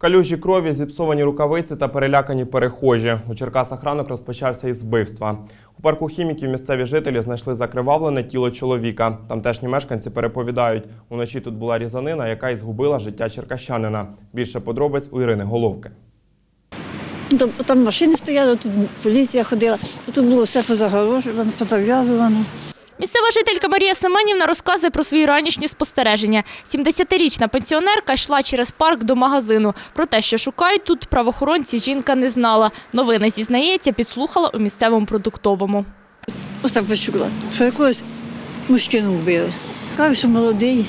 Калюжі крові, зіпсовані рукавиці та перелякані перехожі. У Черкасах ранок розпочався із вбивства. У парку хіміків місцеві жителі знайшли закривавлене тіло чоловіка. Тамтешні мешканці переповідають, уночі тут була різанина, яка і згубила життя черкащанина. Більше подробиць у Ірини Головки. Там машини стояли, тут поліція ходила, тут було все позагорожувано, позав'язувано. Місцева жителька Марія Семенівна розказує про свої ранішні спостереження. 70-річна пенсіонерка йшла через парк до магазину. Про те, що шукають тут правоохоронці, жінка не знала. Новини, зізнається, підслухала у місцевому продуктовому. Ось так почула, що якогось мужчину вбили. Кажуть, що молодий.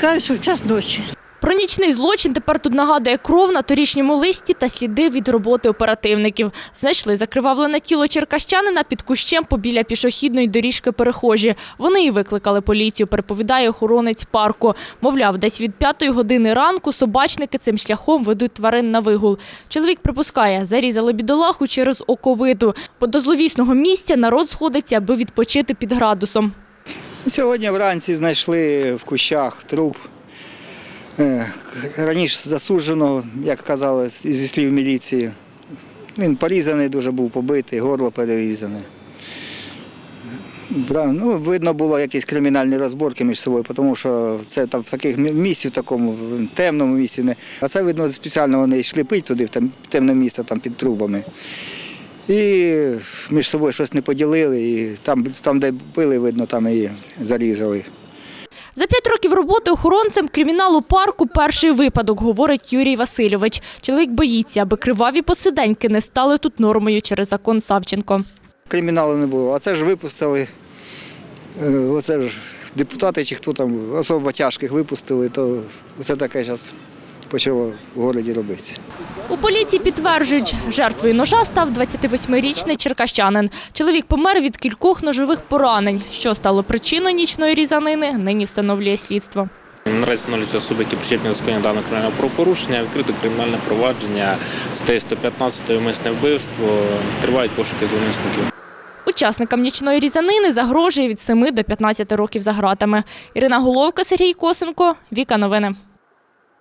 Кажуть, що в час ночі. Про нічний злочин тепер тут нагадує кров на торішньому листі та сліди від роботи оперативників. Знайшли закривавлене тіло черкащанина під кущем побіля пішохідної доріжки перехожі. Вони і викликали поліцію, переповідає охоронець парку. Мовляв, десь від п'ятої години ранку собачники цим шляхом ведуть тварин на вигул. Чоловік припускає, зарізали бідолаху через оковиту. Бо до зловісного місця народ сходиться, аби відпочити під градусом. Сьогодні вранці знайшли в кущах труп раніше засудженого, як казали, зі слів міліції. Він порізаний, дуже був побитий, горло перерізане. Ну, видно було якісь кримінальні розборки між собою, тому що це там в таких мі- місці, в такому в темному місці. Не. А це видно спеціально вони йшли пить туди, в темне місце там під трубами. І між собою щось не поділили, і там, там де пили, видно, там і зарізали. За п'ять років роботи охоронцем криміналу парку перший випадок, говорить Юрій Васильович. Чоловік боїться, аби криваві посиденьки не стали тут нормою через закон Савченко. Криміналу не було. А це ж випустили. е, Оце ж депутати чи хто там особо тяжких випустили, то це таке зараз почало в місті робитися. У поліції підтверджують, жертвою ножа став 28-річний черкащанин. Чоловік помер від кількох ножових поранень. Що стало причиною нічної різанини, нині встановлює слідство. Наразі встановлюються особи, які причетні до скоєння даного кримінального правопорушення, відкрито кримінальне провадження статті 115 умисне вбивство, тривають пошуки зловмисників. Учасникам нічної різанини загрожує від 7 до 15 років за ґратами. Ірина Головка, Сергій Косенко, Віка Новини.